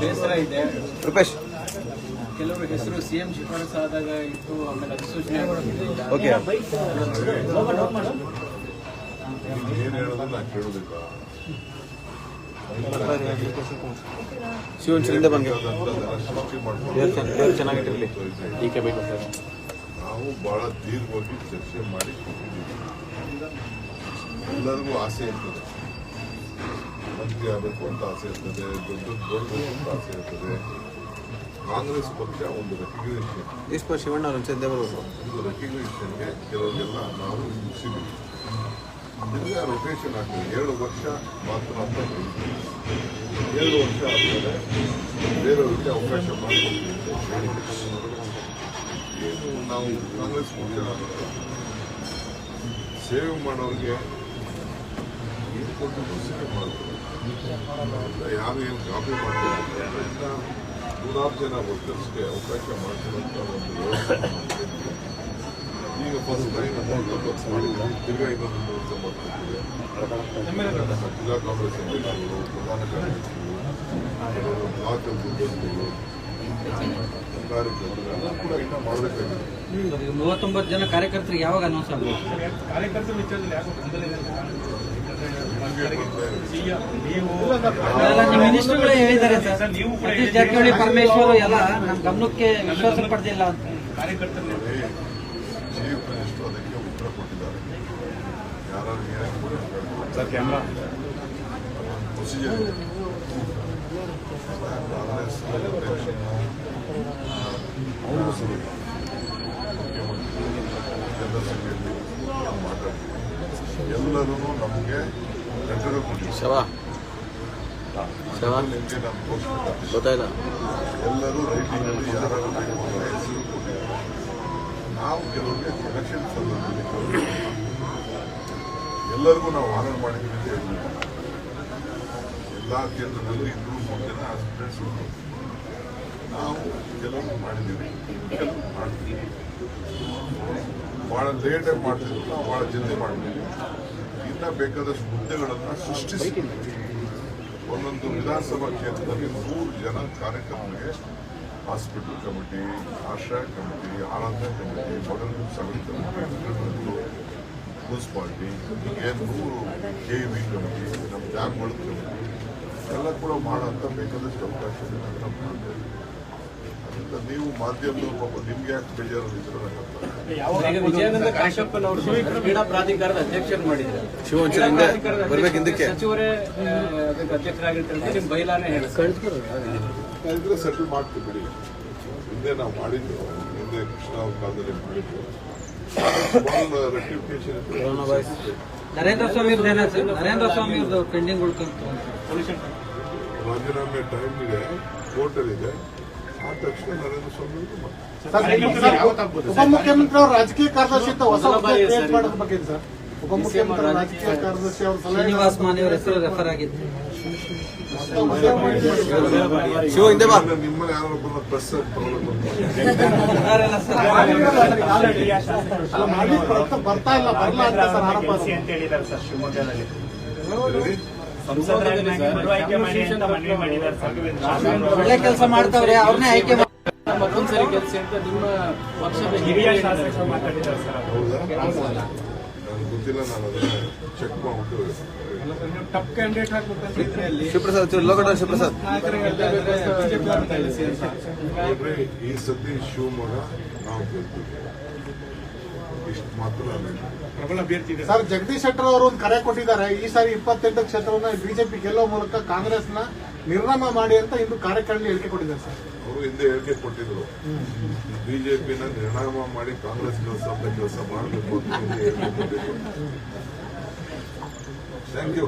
ಬೇಸರ ಇದೆ ರೂಪೇಶ್. ಕೆಲವರು ಹೆಸರು ಸಿಎಂ ಶಿಫಾರಸು ಆದಾಗ ಇತ್ತು ಆಮೇಲೆ ಅಧಿಸೂಚನೆ ಆಗಿಲ್ಲ. ಓಕೆ ಏನ್ ಹೇಳೋದನ್ನ ನಾನು ಕೇಳೋದಿಲ್ಲ ಶಿವನ್ ಹಿಂದೆ ಬಂದು. ಅದನ್ನ ಸೃಷ್ಟಿ ಮಾಡ್ಕೊಂಡು ದೇವ್ರು ಚೆನ್ನ- ದೇವ್ರು ಚೆನ್ನಾಗಿಟ್ಟಿರ್ಲಿ ಡಿ ಕೆ ಬಿ ನಾವು ಬಹಳ ದೀರ್ಘವಾಗಿ ಚರ್ಚೆ ಮಾಡಿ ಎಲ್ಲರಿಗೂ ಆಸೆ ಇರ್ತದೆ. ಮಂತ್ರಿ ಆಗಬೇಕು ಅಂತ ಆಸೆ ಇರ್ತದೆ ದೊಡ್ಡ ದೊಡ್ಡದು ಅಂತ ಆಸೆ ಇರ್ತದೆ. ಕಾಂಗ್ರೆಸ್ ಪಕ್ಷ ಒಂದು ರೆಕಗ್ನೇಷನ್ ಈಶ್ವರ್ ಶಿವಣ್ಣ ಅವರು ಚಂದೆ ಬರ್ಬೋದು ಒಂದು ರೆಕಗ್ನೇಷನ್ಗೆ ಕೆಲವರಿಗೆಲ್ಲ ನಾವು ಮುಗಿಸಿದ್ವಿ. ತಿರ್ಗಾ ರೊಟೇಷನ್ ಆಗ್ತದೆ. ಏಳು ವರ್ಷ ಮಾತ್ರ ಅಂತ. ಏಳು ವರ್ಷ ಆದಮೇಲೆ ಬೇರೆಯವರಿಗೆ ಅವಕಾಶ ಮಾಡಿಕೊಡ್ತೀವಿ. ಏನು ನಾವು ಕಾಂಗ್ರೆಸ್ ಪಕ್ಷ ಸೇವೆ ಮಾಡೋರಿಗೆ ಇದು ಕೊಟ್ಟು ಸೇವೆ ಮಾಡ್ತಾರೆ ಯಾರು ಏನು ಕಾಪಿ ಮಾಡ್ತಾರೆ? ಅದರಿಂದ ನೂರಾರು ಜನ ವರ್ಕರ್ಸ್ಗೆ ಅವಕಾಶ ಒಂದು ವ್ಯವಸ್ಥೆ. ಈಗ ಫಸ್ಟ್ ಟೈಮ್ ನಲವತ್ತು ಮಾಡಿದ್ದೀವಿ ತಿರ್ಗಾ ಇನ್ನೊಂದು ಮೂರು ಮಾಡ್ತಿದ್ದೀವಿ ಜಿಲ್ಲಾ ಕಾಂಗ್ರೆಸ್ ಅಧ್ಯಕ್ಷರು ಪ್ರಧಾನ ಕಾರ್ಯದರ್ಶಿಗಳು ಕೆಲವರು ಬ್ಲಾಕ್ ಮುಖ್ಯಸ್ಥರು ಕಾರ್ಯಕರ್ತರು ಎಲ್ಲ ಕೂಡ ಇನ್ನೂ ಮಾಡಬೇಕಾಗಿದೆ. ಈಗ ಮೂವತ್ತೊಂಬತ್ತು ಜನ ಕಾರ್ಯಕರ್ತರಿಗೆ ಯಾವಾಗ ಅನೌನ್ಸ್ ಆಗ್ಬೋದು ಗೊಂದಲ ನಿಮ್ಮ ಮಿನಿಸ್ಟರ್ಗಳೇ ಹೇಳಿದ್ದಾರೆ ಸರ್. ಸತೀಶ್ ಜಾರಕಿಹೊಳಿ ಪರಮೇಶ್ವರ್ ಎಲ್ಲ ನಮ್ಮ ಗಮನಕ್ಕೆ ವಿಶ್ವಾಸ ಪಡೆದಿಲ್ಲ ಅಂತ. ಚೀಫ್ ಮಿನಿಸ್ಟರ್ ಅದಕ್ಕೆ ಉತ್ತರ ಕೊಟ್ಟಿದ್ದಾರೆ. ಯಾರು ಏನೇ ಪ್ರೊಸೀಜರ್ ಕಾಂಗ್ರೆಸ್ ಎಲ್ಲರೂ ನಮಗೆ ಲೆಟರ್ ಕೊಟ್ಟಿದ್ದಾರೆ ನಿಮಗೆ ನಾನು ಎಲ್ಲರೂ ರೈಟಿಂಗಲ್ಲಿ ಯಾರು ಬೇಕು ಅವರ ಹೆಸರು ಕೊಟ್ಟಿದ್ದಾರೆ ನಾವು ಕೆಲವರಿಗೆ ಎಲೆಕ್ಷನ್ ಸಂದರ್ಭದಲ್ಲಿ ಕೆಲವ್ರಿಗೆ ಎಲ್ಲರಿಗೂ ನಾವು ಆನರ್ ಮಾಡಿದ್ದೀವಿ ಅಂತ ಎಲ್ಲ ಕೇಂದ್ರದಲ್ಲಿ ಇದ್ರು ಮೂರು ಜನ ಆಸ್ಪಿರೆಂಟ್ಸ್ ನಾವು ಕೆಲವರು ಮಾಡಿದ್ದೀವಿ ಕೆಲವರು ಮಾಡ್ತೀವಿ. ಭಾಳ ಲೇಟಾಗಿ ಮಾಡ್ತಿದ್ರು ನಾವು ಭಾಳ ಜಲ್ದಿ ಮಾಡಿದ್ದೀವಿ ಇನ್ನ ಬೇಕಾದಷ್ಟು ಹುದ್ದೆಗಳನ್ನು ಸೃಷ್ಟಿಸಿ. ಒಂದೊಂದು ವಿಧಾನಸಭಾ ಕ್ಷೇತ್ರದಲ್ಲಿ ಮೂರು ಜನ ಕಾರ್ಯಕ್ರಮಕ್ಕೆ hospital committee Asha committee Aradhana committee ಮೊದಲ ಸಮಿತಿ ಕಮಿಟಿ ಮುನ್ಸಿಪಾಲ್ಟಿ ಹೀಗೆ ನೂರು ಕೆ ವಿ ಕಮಿಟಿ ನಮ್ಮ ಡ್ಯಾಮ್ಗಳ ಕಮಿಟಿ ಎಲ್ಲ ಕೂಡ ಮಾಡೋಂಥ ಬೇಕಾದಷ್ಟು ಅವಕಾಶ ಇದೆ ಅದನ್ನ ಮಾಡ್ತೇವೆ ನೀವು ಮಾಧ್ಯಮದವ್ರು ಪಾಪ ನಿಮ್ಗೆ ಯಾಕೆ ಬೇಜಾರು ಕ್ರೀಡಾ ಪ್ರಾಧಿಕಾರದ ಅಧ್ಯಕ್ಷರು ಹಿಂದಕ್ಕೆ. ಸಚಿವರೇ ಅದಕ್ಕೆ ಅಧ್ಯಕ್ಷರಾಗಿರ್ತಾರೆ ನಿಮ್ಮ ಬೈಲಾನೆ ಹೇಳಿ ಇದ್ರೆ ಸೆಟಲ್ ಮಾಡ್ತೀವಿ ಬಿಡಿ. ಹಿಂದೆ ನಾವು ಮಾಡಿದ್ದು ಹಿಂದೆ ಕೃಷ್ಣ ಅವ್ರ ಕಾಲದಲ್ಲಿ ಮಾಡಿದ್ದು. ನರೇಂದ್ರ ಸ್ವಾಮಿ ನರೇಂದ್ರ ಸ್ವಾಮಿ ಪೆಂಡಿಂಗ್ ಉಳ್ಕೊಂತು. ರಾಜೀನಾಮೆ ಟೈಮ್ ಇದೆ ಕೋರ್ಟಲ್ಲಿ ಇದೆ. ಆ ತಕ್ಷಣ ನರೇಂದ್ರ ಸ್ವಾಮಿ ಅವರು ಮಾಡ್ತಾರೆ. ಉಪಮುಖ್ಯಮಂತ್ರಿ ಅವರು ರಾಜಕೀಯ ಕಾರ್ಯದರ್ಶಿ ಅಂತ ಹೊಸ ಕ್ರಿಯೇಟ್ ಸರ್ ಮಾಡೋದ್ರ ಬಗ್ಗೆ ಸರ್. ಉಪಮುಖ್ಯಮಂತ್ರಿ ರಾಜಕೀಯ ಕಾರ್ಯದರ್ಶಿ ಅವರ ಶ್ರೀನಿವಾಸ್ ಮಾನಿ ಅವರ ಹೆಸರು ರೆಫರ್ ಆಗಿತ್ತು ಶಿವ ಹಿಂದೆ ಬಾ. ಪ್ರೆಸ್ ಬರ್ತಾ ಇಲ್ಲ ಬರಲ್ಲ ಅಂತ ಸರ್ ಆರೋಪ ಅಂತ ಹೇಳಿದ್ದಾರೆ ಸರ್ ಶಿವಮೊಗ್ಗದಲ್ಲಿ. ಒಳ್ಳೆ ಕೆಲಸ ಮಾಡ್ತಾವ್ರೆ ಅವ್ರನ್ನೇ ಆಯ್ಕೆ ಮತ್ತೊಂದ್ಸರಿ ಕೆಲಸ ಅಂತ ನಿಮ್ಮ ಪಕ್ಷದ ಹಿರಿಯ ಶಾಸಕರು ಮಾತಾಡಿದ್ದಾರೆ ಸರ್. ಗೊತ್ತಿಲ್ಲ ನಾನು ಅದನ್ನ ಚೆಕ್ ಮಾಡ್ಬಿಟ್ಟು ಟಪ್ ಕ್ಯಾಂಡಿಡೇಟ್ ಅಲ್ಲಿ ಶಿವಪ್ರಸಾದ್ ಲೋಕಡ ಶಿವಪ್ರಸಾದ್. ಈ ಸತಿ ಶಿವಮೊಗ್ಗ ನಾವು ಗೆಲ್ತೀವಿ. ಇಷ್ಟು ಮಾತ್ರ ನಾನು ಪ್ರಬಲ ಅಭ್ಯರ್ಥಿ ಇದೆ. ಸರ್ ಜಗದೀಶ್ ಶೆಟ್ಟರ್ ಅವರು ಒಂದು ಕರೆ ಕೊಟ್ಟಿದ್ದಾರೆ. ಈ ಸಾರಿ ಇಪ್ಪತ್ತೆಂಟು ಕ್ಷೇತ್ರವನ್ನ ಬಿಜೆಪಿ ಗೆಲ್ಲುವ ಮೂಲಕ ಕಾಂಗ್ರೆಸ್ನ ನಿರ್ನಾಮ ಮಾಡಿ ಅಂತ ಇಂದು ಕಾರ್ಯಕ್ರಮ ಹೇಳಿಕೆ ಕೊಟ್ಟಿದ್ದಾರೆ ಸರ್. ಅವರು ಹಿಂದೆ ಹೇಳಿಕೆ ಕೊಟ್ಟಿದ್ರು. ಬಿಜೆಪಿನ ನಿರ್ನಾಮ ಮಾಡಿ ಕಾಂಗ್ರೆಸ್ ಕೆಲಸ ಅಂತ ಕೆಲಸ ಮಾಡಬೇಕು ಅಂತ ಹೇಳಿದ್ರು ಹೇಳಿಕೆ ಕೊಟ್ಟಿದ್ರು. Thank you